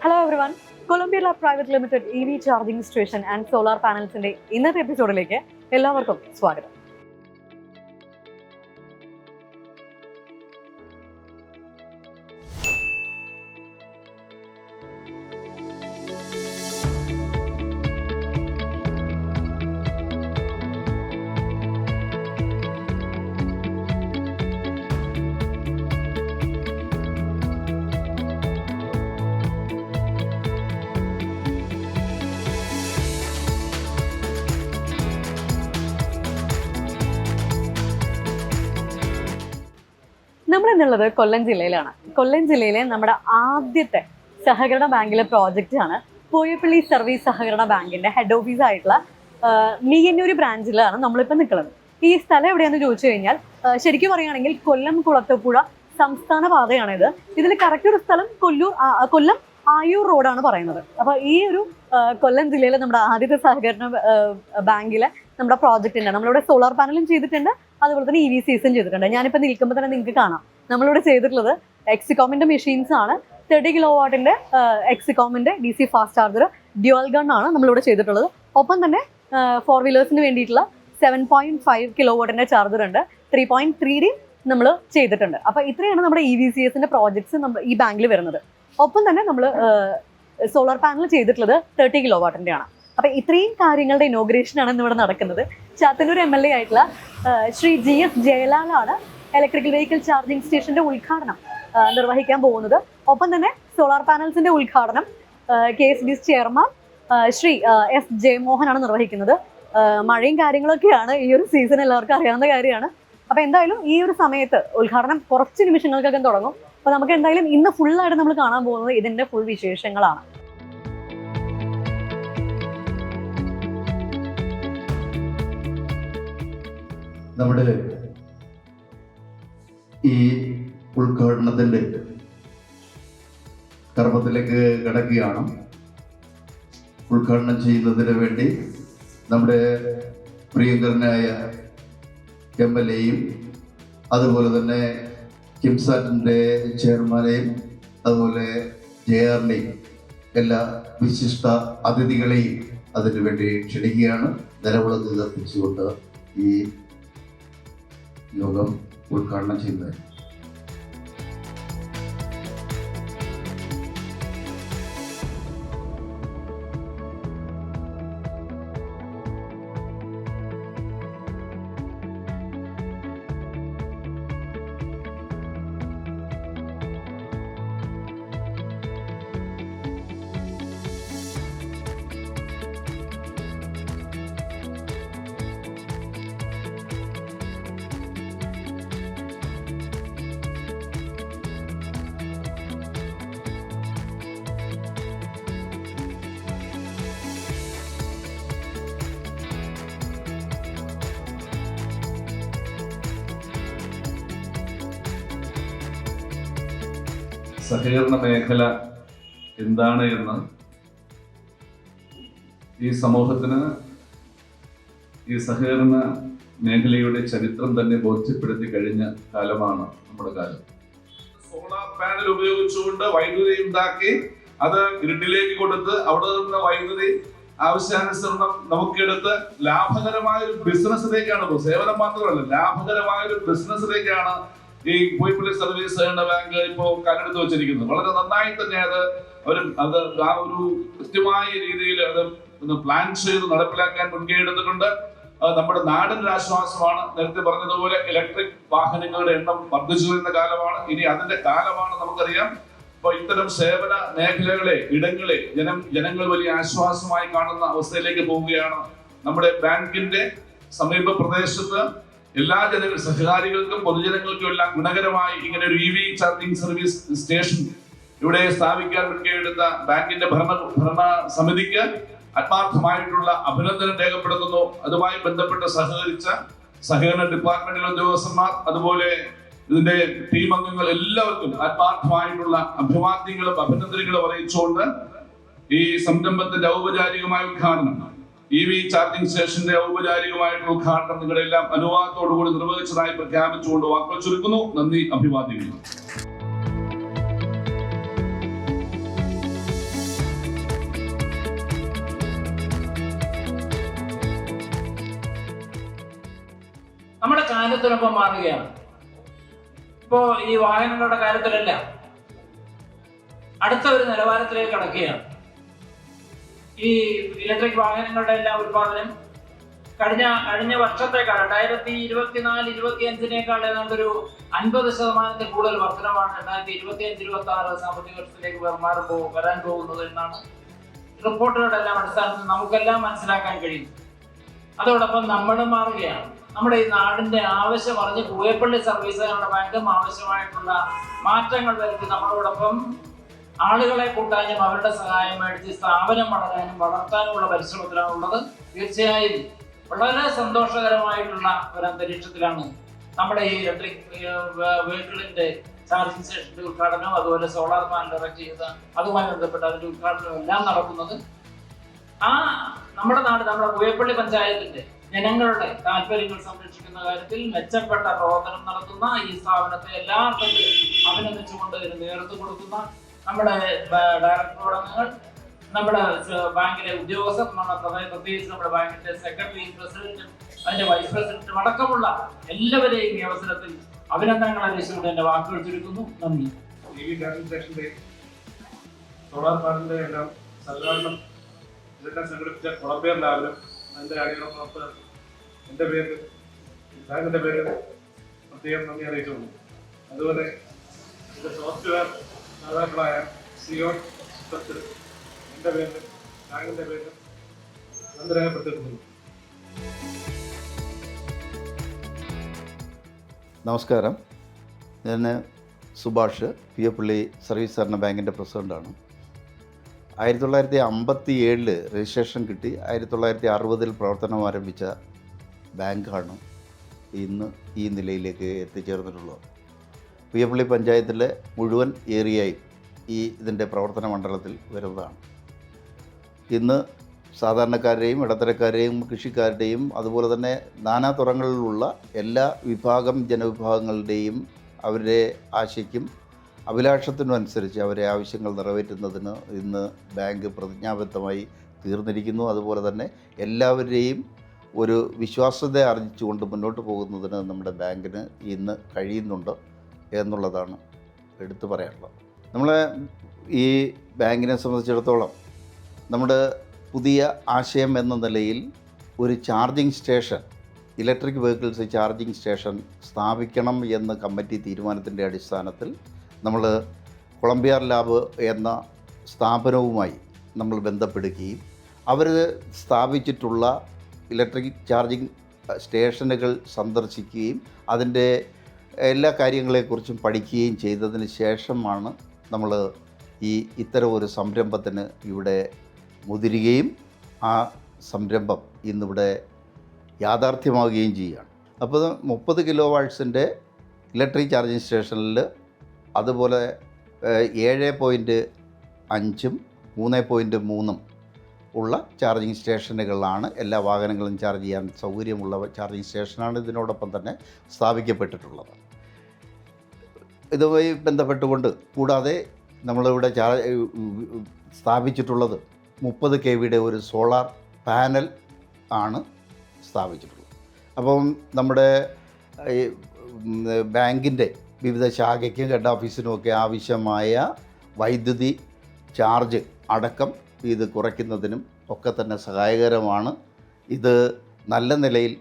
Hello everyone Colombia lab private limited E V charging station and solar പാനൽസിന്റെ ഇന്നത്തെ എപ്പിസോഡിലേക്ക് എല്ലാവർക്കും സ്വാഗതം. എന്നുള്ളത് കൊല്ലം ജില്ലയിലാണ്. കൊല്ലം ജില്ലയിലെ നമ്മുടെ ആദ്യത്തെ സഹകരണ ബാങ്കിലെ പ്രോജക്റ്റ് ആണ് പൂയപ്പള്ളി സർവീസ് സഹകരണ ബാങ്കിന്റെ ഹെഡ് ഓഫീസ് ആയിട്ടുള്ള മീയന്നൂർ ബ്രാഞ്ചിലാണ് നമ്മളിപ്പോൾ നിൽക്കുന്നത് ഈ സ്ഥലം എവിടെയാണെന്ന് ചോദിച്ചു കഴിഞ്ഞാൽ ശരിക്കും പറയുകയാണെങ്കിൽ കൊല്ലം കുളത്തപ്പുഴ സംസ്ഥാന പാതയാണിത്. ഇതിൽ കറക്റ്റ് ഒരു സ്ഥലം കൊല്ലൂർ കൊല്ലം ആയൂർ റോഡാണ് പറയുന്നത്. അപ്പോൾ ഈ ഒരു കൊല്ലം ജില്ലയിലെ നമ്മുടെ ആദ്യത്തെ സഹകരണ ബാങ്കിലെ നമ്മുടെ പ്രോജക്റ്റ് പ്രോജക്റ്റിന്റെ നമ്മളിവിടെ സോളാർ പാനലും ചെയ്തിട്ടുണ്ട്. അതുപോലെ തന്നെ ഇ വി സീസൺ ചെയ്തിട്ടുണ്ട്. ഞാനിപ്പോൾ നിൽക്കുമ്പോൾ തന്നെ നിങ്ങൾക്ക് കാണാം. നമ്മളിവിടെ ചെയ്തിട്ടുള്ളത് എക്സികോമിന്റെ മെഷീൻസ് ആണ്. തേർട്ടി കിലോ വാട്ടിന്റെ എക്സികോമിന്റെ D C fast charger dual gun ആണ് നമ്മളിവിടെ ചെയ്തിട്ടുള്ളത്. ഒപ്പം തന്നെ ഫോർ വീലേഴ്സിന് വേണ്ടിയിട്ടുള്ള സെവൻ പോയിന്റ് ഫൈവ് കിലോ വാട്ടിന്റെ ചാർജർ ഉണ്ട്. ത്രീ പോയിന്റ് ത്രീ ഡി നമ്മൾ ചെയ്തിട്ടുണ്ട്. അപ്പോൾ ഇത്രയാണ് നമ്മുടെ ഇ വി സി എസിന്റെ പ്രോജക്ട്സ് നമ്മൾ ഈ ബാങ്കിൽ വരുന്നത്. ഒപ്പം തന്നെ നമ്മൾ സോളാർ പാനൽ ചെയ്തിട്ടുള്ളത് തേർട്ടി കിലോ വാട്ടിന്റെ ആണ് അപ്പൊ ഇത്രയും കാര്യങ്ങളുടെ ഇനോഗ്രേഷൻ ആണ് ഇന്ന് ഇവിടെ നടക്കുന്നത്. ചാത്തന്നൂർ എം എൽ എ ആയിട്ടുള്ള ശ്രീ ജി എസ് ജയലാലാണ് ഇലക്ട്രിക്കൽ വെഹിക്കിൾ ചാർജിംഗ് സ്റ്റേഷന്റെ ഉദ്ഘാടനം നിർവഹിക്കാൻ പോകുന്നത്. ഒപ്പം തന്നെ സോളാർ പാനൽസിന്റെ ഉദ്ഘാടനം K S D chairman Shri S ജയമോഹനാണ് നിർവഹിക്കുന്നത്. മഴയും കാര്യങ്ങളൊക്കെയാണ് ഈ ഒരു സീസൺ എല്ലാവർക്കും അറിയാവുന്ന കാര്യമാണ്. അപ്പൊ എന്തായാലും ഈ ഒരു സമയത്ത് ഉദ്ഘാടനം കുറച്ച് നിമിഷങ്ങൾക്കകം തുടങ്ങും. അപ്പൊ നമുക്ക് എന്തായാലും ഇന്ന് ഫുൾ ആയിട്ട് നമ്മൾ കാണാൻ പോകുന്നത് ഇതിന്റെ ഫുൾ വിശേഷങ്ങളാണ്. നമ്മുടെ ഈ ഉദ്ഘാടനത്തിന്റെ കർമ്മത്തിലേക്ക് കിടക്കുകയാണ്. ഉദ്ഘാടനം ചെയ്യുന്നതിന് വേണ്ടി നമ്മുടെ പ്രിയങ്കരനായ എം എൽ എയും അതുപോലെ തന്നെ കിംസാറ്റിന്റെ ചെയർമാനെയും അതുപോലെ ജെ ആറിനെയും എല്ലാ വിശിഷ്ട അതിഥികളെയും അതിനു വേണ്ടി ക്ഷണിക്കുകയാണ്. നിലവിളക്ക് കത്തിച്ചുകൊണ്ട് ഈ യോഗം ഉദ്ഘാടനം ചെയ്യുന്നത്. സഹകരണ മേഖല എന്താണ് എന്ന് ഈ സമൂഹത്തിന് ഈ സഹകരണ മേഖലയുടെ ചരിത്രം തന്നെ ബോധ്യപ്പെടുത്തി കഴിഞ്ഞ കാലമാണ് നമ്മുടെ കാലം സോളാർ പാനൽ ഉപയോഗിച്ചുകൊണ്ട് വൈദ്യുതി ഉണ്ടാക്കി അത് ഗ്രിഡിലേക്ക് കൊടുത്ത് അവിടെ നിന്ന് വൈദ്യുതി ആവശ്യാനുസരണം നമുക്കെടുത്ത് ലാഭകരമായ ഒരു ബിസിനസ്സിലേക്കാണ്. സേവനം മാത്രമല്ല ലാഭകരമായ ഒരു ബിസിനസ്സിലേക്കാണ് ഈ പോയിപ്പള്ളി സർവീസ് സഹകരണ ബാങ്ക് ഇപ്പോ കണ്ടെടുത്ത് വെച്ചിരിക്കുന്നത് വളരെ നന്നായി തന്നെ അത് അവർ അത് ആ ഒരു കൃത്യമായ രീതിയിൽ അത് പ്ലാൻ ചെയ്ത് നടപ്പിലാക്കാൻ മുൻകൈ എടുത്തിട്ടുണ്ട് നമ്മുടെ നാടിന്റെ ആശ്വാസമാണ്. നേരത്തെ പറഞ്ഞതുപോലെ ഇലക്ട്രിക് വാഹനങ്ങളുടെ എണ്ണം വർദ്ധിച്ചു വരുന്ന കാലമാണ്. ഇനി അതിന്റെ കാലമാണ് നമുക്കറിയാം. അപ്പൊ ഇത്തരം സേവന മേഖലകളെ ഇടങ്ങളെ ജനം ജനങ്ങൾ വലിയ ആശ്വാസമായി കാണുന്ന അവസ്ഥയിലേക്ക് പോവുകയാണ് നമ്മുടെ ബാങ്കിന്റെ സമീപ പ്രദേശത്ത് എല്ലാ ജനങ്ങൾ സഹകാരികൾക്കും പൊതുജനങ്ങൾക്കും എല്ലാം ഗുണകരമായി ഇങ്ങനെ ഒരു E V charging service station ഇവിടെ സ്ഥാപിക്കാൻ മുൻകൈയെടുത്ത ബാങ്കിന്റെ ഭരണ ഭരണ സമിതിക്ക് ആത്മാർത്ഥമായിട്ടുള്ള അഭിനന്ദനം രേഖപ്പെടുത്തുന്നു. അതുമായി ബന്ധപ്പെട്ട് സഹകരിച്ച സഹകരണ ഡിപ്പാർട്ട്മെന്റിലെ ഉദ്യോഗസ്ഥന്മാർ അതുപോലെ ഇതിന്റെ ടീം അംഗങ്ങൾ എല്ലാവർക്കും ആത്മാർത്ഥമായിട്ടുള്ള അഭിവാദ്യങ്ങളും അഭിനന്ദനങ്ങളും അറിയിച്ചുകൊണ്ട് ഈ സംരംഭത്തിന്റെ ഔപചാരികമായ ഉദ്ഘാടനം. ഇ വി ചാർജിംഗ് സ്റ്റേഷന്റെ ഔപചാരികമായിട്ടുള്ള ഉദ്ഘാടനം നിങ്ങളെല്ലാം അനുവാദത്തോടുകൂടി നിർവഹിച്ചതായി പ്രഖ്യാപിച്ചുകൊണ്ട് വാക്കുകൾ ചുരുക്കുന്നു നന്ദി അഭിവാദ്യങ്ങൾ. നമ്മുടെ കാലത്തിനൊപ്പം മാറുകയാണ്. ഇപ്പോ ഈ വാഹനങ്ങളുടെ കാര്യത്തിലല്ല. അടുത്ത ഒരു നിലവാരത്തിലേക്ക് കടക്കുകയാണ്. ഈ ഇലക്ട്രിക് വാഹനങ്ങളുടെ എല്ലാം ഉത്പാദനം കഴിഞ്ഞ കഴിഞ്ഞ വർഷത്തേക്കാൾ രണ്ടായിരത്തി ഇരുപത്തിനാല് ഇരുപത്തി അഞ്ചിനേക്കാൾ ഏതാണ്ട് ഒരു അൻപത് ശതമാനത്തിൽ കൂടുതൽ വർധനമാണ് രണ്ടായിരത്തി ഇരുപത്തി അഞ്ച് ഇരുപത്തി ആറ് സാമ്പത്തിക വർഷത്തിലേക്ക് മാറുമ്പോൾ വരാൻ പോകുന്നത് എന്നാണ് റിപ്പോർട്ടുകളുടെ എല്ലാം അടിസ്ഥാനത്തിൽ നമുക്കെല്ലാം മനസ്സിലാക്കാൻ കഴിയും അതോടൊപ്പം നമ്മൾ മാറുകയാണ്. നമ്മുടെ ഈ നാടിന്റെ ആവശ്യം അറിഞ്ഞ് പൂയപ്പള്ളി സർവീസുകളുടെ ബാങ്കും ആവശ്യമായിട്ടുള്ള മാറ്റങ്ങൾ വരുത്തി നമ്മളോടൊപ്പം ആളുകളെ കൂട്ടാനും അവരുടെ സഹായം മേടിച്ച് സ്ഥാപനം വളരാനും വളർത്താനുമുള്ള പരിശ്രമത്തിലാണ് ഉള്ളത് തീർച്ചയായും വളരെ സന്തോഷകരമായിട്ടുള്ള ഒരു അന്തരീക്ഷത്തിലാണ് നമ്മുടെ ഈ ഇലക്ട്രിക് വെഹിക്കിളിന്റെ ചാർജിങ് സ്റ്റേഷന്റെ ഉദ്ഘാടനം അതുപോലെ സോളാർ പാനൽ ഇറക്ട് ചെയ്ത അതുമായി ബന്ധപ്പെട്ട അതിന്റെ ഉദ്ഘാടനം എല്ലാം നടക്കുന്നത്. ആ നമ്മുടെ നാട് നമ്മുടെ പൂയപ്പള്ളി പഞ്ചായത്തിന്റെ ജനങ്ങളുടെ താല്പര്യങ്ങൾ സംരക്ഷിക്കുന്ന കാര്യത്തിൽ മെച്ചപ്പെട്ട പ്രവർത്തനം നടത്തുന്ന ഈ സ്ഥാപനത്തെ എല്ലാ അഭിനന്ദിച്ചുകൊണ്ട് ഇതിന് നേതൃത്വം കൊടുക്കുന്ന നമ്മുടെ അംഗങ്ങൾ നമ്മുടെ ബാങ്കിലെ ഉദ്യോഗസ്ഥർ പ്രത്യേകിച്ച് നമ്മുടെ ബാങ്കിന്റെ സെക്രട്ടറി പ്രസിഡന്റും അതിന്റെ വൈസ് പ്രസിഡന്റും അടക്കമുള്ള എല്ലാവരെയും ഈ അവസരത്തിൽ അഭിനന്ദനങ്ങൾ അറിയിച്ചുകൊണ്ട് എന്റെ വാക്കുകൾ ചുരുക്കുന്നു നന്ദി. സോളാർ പാർക്കിന്റെ എല്ലാം സഹകരണം ഇതെല്ലാം സംഘടിപ്പിച്ച കുളമ്പേർ ലാബിലും അതിന്റെ അടിയറ പ്രവർത്തകർ എന്റെ പേര് ബാങ്കിന്റെ പേര് പ്രത്യേകം നന്ദി അറിയിച്ചു അതുപോലെ സോഫ്റ്റ്വെയർ നേതാക്കളായ സിയോൺ സിസ്റ്റത്തിൽ എന്റെ പേര് ബാങ്കിന്റെ പേര് നന്ദി രേഖപ്പെടുത്തിയിട്ടുണ്ട് നമസ്കാരം. ഞാൻ Subhash P A Palli service സഹകരണ ബാങ്കിന്റെ പ്രസിഡന്റാണ് ആയിരത്തി തൊള്ളായിരത്തി അമ്പത്തി ഏഴിൽ രജിസ്ട്രേഷൻ കിട്ടി. ആയിരത്തി തൊള്ളായിരത്തി അറുപതിൽ പ്രവർത്തനം ആരംഭിച്ച ബാങ്കാണ് ഇന്ന് ഈ നിലയിലേക്ക് എത്തിച്ചേർന്നിട്ടുള്ളത്. പി എഫ് പള്ളി പഞ്ചായത്തിലെ മുഴുവൻ ഏരിയയും ഈ ഇതിന്റെ പ്രവർത്തന മണ്ഡലത്തിൽ വരുന്നതാണ്. ഇന്ന് സാധാരണക്കാരുടെയും ഇടത്തരക്കാരുടെയും കൃഷിക്കാരുടെയും അതുപോലെ തന്നെ നാനാ തുറങ്ങളിലുള്ള എല്ലാ വിഭാഗം ജനവിഭാഗങ്ങളുടെയും അവരുടെ ആശയ്ക്കും അഭിലാഷത്തിനും അനുസരിച്ച് അവരെ ആവശ്യങ്ങൾ നിറവേറ്റുന്നതിന് ഇന്ന് ബാങ്ക് പ്രതിജ്ഞാബദ്ധമായി തീർന്നിരിക്കുന്നു. അതുപോലെ തന്നെ എല്ലാവരുടെയും ഒരു വിശ്വാസ്യത ആർജിച്ചുകൊണ്ട് മുന്നോട്ട് പോകുന്നതിന് നമ്മുടെ ബാങ്കിന് ഇന്ന് കഴിയുന്നുണ്ട്. എന്നുള്ളതാണ് എടുത്തു പറയാനുള്ളത്. നമ്മൾ ഈ ബാങ്കിനെ സംബന്ധിച്ചിടത്തോളം നമ്മുടെ പുതിയ ആശയം എന്ന നിലയിൽ ഒരു charging station electric vehicles charging station സ്ഥാപിക്കണം എന്ന കമ്മിറ്റി തീരുമാനത്തിന്റെ അടിസ്ഥാനത്തിൽ നമ്മൾ കൊളംബിയർ ലാബ് എന്ന സ്ഥാപനവുമായി നമ്മൾ ബന്ധപ്പെടുകയും അവർ സ്ഥാപിച്ചിട്ടുള്ള ഇലക്ട്രിക് ചാർജിങ് സ്റ്റേഷനുകൾ സന്ദർശിക്കുകയും അതിന്റെ എല്ലാ കാര്യങ്ങളെക്കുറിച്ചും പഠിക്കുകയും ചെയ്തതിന് ശേഷമാണ് നമ്മൾ ഈ ഇത്തരം ഒരു സംരംഭത്തിന് ഇവിടെ മുതിരുകയും ആ സംരംഭം ഇന്നിവിടെ യാഥാർത്ഥ്യമാവുകയും ചെയ്യുകയാണ്. അപ്പോൾ മുപ്പത് കിലോ വാട്ട്സിന്റെ ഇലക്ട്രിക് ചാർജിങ് സ്റ്റേഷനിൽ അതുപോലെ ഏഴ് പോയിന്റ് അഞ്ചും മൂന്ന് പോയിന്റ് മൂന്നും ഉള്ള ചാർജിങ് സ്റ്റേഷനുകളാണ് എല്ലാ വാഹനങ്ങളും ചാർജ് ചെയ്യാൻ സൗകര്യമുള്ള ചാർജിങ് സ്റ്റേഷനാണ് ഇതിനോടൊപ്പം തന്നെ സ്ഥാപിക്കപ്പെട്ടിട്ടുള്ളത്. ഇതുമായി ബന്ധപ്പെട്ടുകൊണ്ട് കൂടാതെ നമ്മളിവിടെ ചാ സ്ഥാപിച്ചിട്ടുള്ളത് മുപ്പത് കെ വിയുടെ ഒരു സോളാർ പാനൽ ആണ് സ്ഥാപിച്ചിട്ടുള്ളത്. അപ്പം നമ്മുടെ ബാങ്കിന്റെ വിവിധ ശാഖയ്ക്കും ഹെഡ് ഓഫീസിനും ഒക്കെ ആവശ്യമായ വൈദ്യുതി ചാർജ് അടക്കം ഇത് കുറയ്ക്കുന്നതിനും ഒക്കെ തന്നെ സഹായകരമാണ്. ഇത് നല്ല നിലയിൽ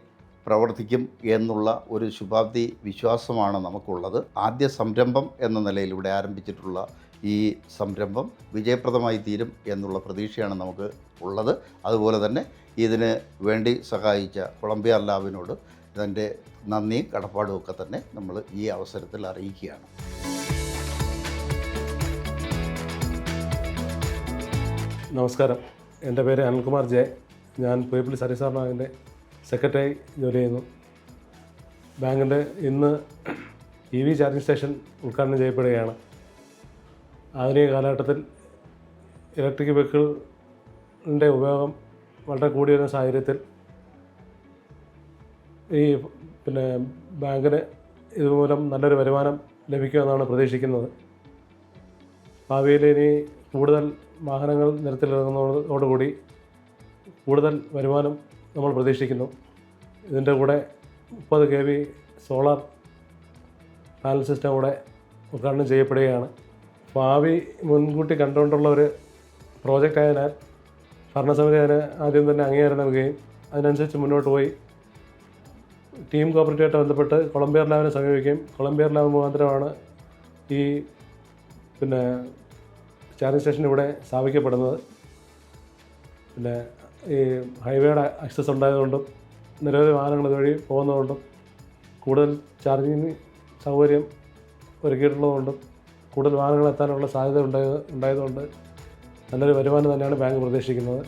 പ്രവർത്തിക്കും എന്നുള്ള ഒരു ശുഭാപ്തി വിശ്വാസമാണ് നമുക്കുള്ളത്. ആദ്യ സംരംഭം എന്ന നിലയിൽ ഇവിടെ ആരംഭിച്ചിട്ടുള്ള ഈ സംരംഭം വിജയപ്രദമായി തീരും എന്നുള്ള പ്രതീക്ഷയാണ് നമുക്ക് ഉള്ളത്. അതുപോലെ തന്നെ ഇതിന് വേണ്ടി സഹായിച്ച കൊളംബിയ ലാബിനോട് ഇതിന്റെ നന്ദിയും കടപ്പാടും ഒക്കെ തന്നെ നമ്മൾ ഈ അവസരത്തിൽ അറിയിക്കുകയാണ്. നമസ്കാരം. എന്റെ പേര് അനിൽകുമാർ ജെ. ഞാൻ പുയപ്പള്ളി സർവീസ് ബാങ്കിന്റെ സെക്രട്ടറി ജോലി ചെയ്യുന്നു. ബാങ്കിന്റെ ഇന്ന് ഇ വി ചാർജിങ് സ്റ്റേഷൻ ഉദ്ഘാടനം ചെയ്യപ്പെടുകയാണ്. ആധുനിക കാലഘട്ടത്തിൽ ഇലക്ട്രിക് വെഹിക്കിളിന്റെ ഉപയോഗം വളരെ കൂടി വരുന്ന സാഹചര്യത്തിൽ ഈ പിന്നെ ബാങ്കിന് ഇതുമൂലം നല്ലൊരു വരുമാനം ലഭിക്കുമെന്നാണ് പ്രതീക്ഷിക്കുന്നത്. ഭാവിയിൽ ഇനി കൂടുതൽ വാഹനങ്ങൾ നിരത്തിലിറങ്ങുന്നതോടുകൂടി കൂടുതൽ വരുമാനം നമ്മൾ പ്രതീക്ഷിക്കുന്നു. ഇതിന്റെ കൂടെ മുപ്പത് K V solar panel system കൂടെ ഉദ്ഘാടനം ചെയ്യപ്പെടുകയാണ്. ഭാവി മുൻകൂട്ടി കണ്ടുകൊണ്ടുള്ള ഒരു പ്രോജക്റ്റ് ആയതിനാൽ ഭരണസമിതി അതിന് ആദ്യം തന്നെ അംഗീകാരം നൽകുകയും അതിനനുസരിച്ച് മുന്നോട്ട് പോയി ടീം കോപ്പറേറ്റീവായിട്ട് ബന്ധപ്പെട്ട് കൊളംബിയർ ലാബിനെ സമീപിക്കുകയും കൊളംബിയർ ലാബ് മുഖാന്തരമാണ് ഈ പിന്നെ ചാർജിങ് സ്റ്റേഷൻ ഇവിടെ സ്ഥാപിക്കപ്പെടുന്നത്. പിന്നെ ഈ ഹൈവേയുടെ ആക്സസ് ഉണ്ടായതുകൊണ്ടും നിരവധി വാഹനങ്ങൾ ഇതുവഴി പോകുന്നതുകൊണ്ടും കൂടുതൽ ചാർജിങ് സൗകര്യം ഒരുക്കിയിട്ടുള്ളതുകൊണ്ടും കൂടുതൽ വാഹനങ്ങൾ എത്താനുള്ള സാധ്യത ഉണ്ടായത് ഉണ്ടായതുകൊണ്ട് നല്ലൊരു വരുമാനം തന്നെയാണ് ബാങ്ക് പ്രതീക്ഷിക്കുന്നത്.